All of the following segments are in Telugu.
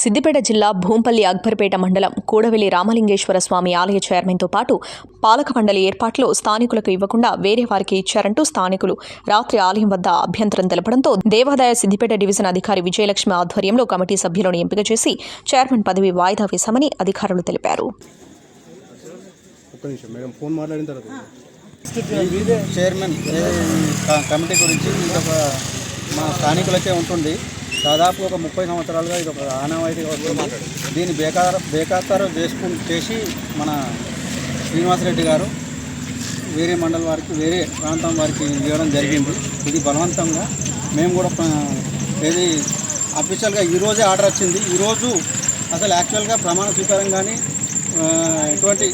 సిద్దిపేట జిల్లా భూంపల్లి అక్బర్పేట మండలం కూడవెల్లి రామలింగేశ్వర స్వామి ఆలయ చైర్మన్తో పాటు పాలక మండలి ఏర్పాట్లు స్థానికులకు ఇవ్వకుండా వేరే వారికి ఇచ్చారంటూ స్థానికులు రాత్రి ఆలయం వద్ద అభ్యంతరం తెలపడంతో దేవాదాయ సిద్దిపేట డివిజన్ అధికారి విజయలక్ష్మి ఆధ్వర్యంలో కమిటీ సభ్యులను ఎంపిక చేసి చైర్మన్ పదవి వాయిదా వేశామని అధికారులు తెలిపారు. ఒక్క నిమిషం మేడం. ఫోన్ మాట్లాడిన తర్వాత. చైర్మన్ కమిటీ గురించి మా స్థానికులకే ఉంటుంది. దాదాపు ఒక ముప్పై సంవత్సరాలుగా ఇది ఒక ఆనవాయితీగా వస్తుంది. దీన్ని బేకార బేకాతారు చేసుకు చేసి మన శ్రీనివాసరెడ్డి గారు వేరే మండలం వారికి వేరే ప్రాంతం వారికి ఇవ్వడం జరిగింది. ఇది బలవంతంగా మేము కూడా ఏది అఫీషియల్గా ఈరోజే ఆర్డర్ వచ్చింది. ఈరోజు అసలు యాక్చువల్గా ప్రమాణ స్వీకారం కానీ ఎటువంటి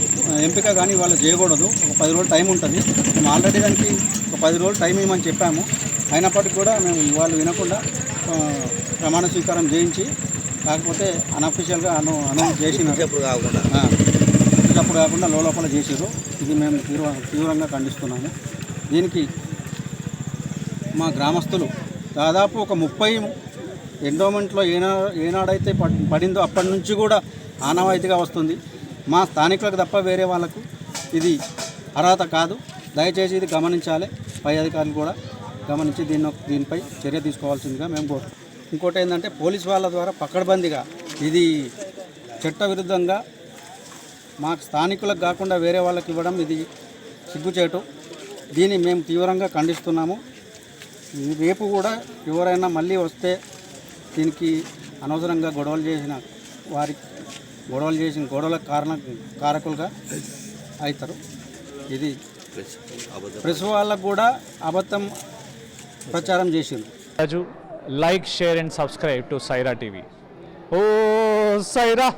ఎంపిక కానీ వాళ్ళు చేయకూడదు. ఒక పది రోజులు టైం ఉంటుంది. మేము ఆల్రెడీ దానికి ఒక పది రోజులు టైం ఇవ్వమని చెప్పాము. అయినప్పటికీ కూడా మేము వాళ్ళు వినకుండా ప్రమాణ స్వీకారం చేయించి కాకపోతే అన్అఫీషియల్గా అను అనౌన్స్ చేసిన కాకుండా. అప్పుడు కాకుండా లోపల చేసారు ఇది మేము తీవ్ర తీవ్రంగా ఖండిస్తున్నాము. దీనికి మా గ్రామస్తులు దాదాపు ఒక ముప్పై ఎండోమెంట్లో ఏనా ఏనాడైతే పడ్- పడిందో అప్పటి నుంచి కూడా ఆనవాయితీగా వస్తుంది. మా స్థానికులకు తప్ప వేరే వాళ్ళకు ఇది అర్హత కాదు. దయచేసి ఇది గమనించాలి. పై అధికారులు కూడా గమనించి దీన్ని దీనిపై చర్య తీసుకోవాల్సిందిగా మేము కోరుతున్నాం ఇంకోటి ఏంటంటే పోలీస్ వాళ్ళ ద్వారా పకడ్బందీగా ఇది చట్టవిరుద్ధంగా మాకు స్థానికులకు కాకుండా వేరే వాళ్ళకి ఇవ్వడం ఇది సిగ్గుచేటు. దీన్ని మేము తీవ్రంగా ఖండిస్తున్నాము. రేపు కూడా ఎవరైనా మళ్ళీ వస్తే దీనికి అనవసరంగా గొడవలు చేసిన వారి గొడవలు చేసిన గొడవలకు కారణ కారకులుగా అవుతారు ఇది ప్రెస్ వాళ్ళకు కూడా అబద్ధం ప్రచారం చేసింది Raju like share and subscribe to Saira TV oh Sye Raa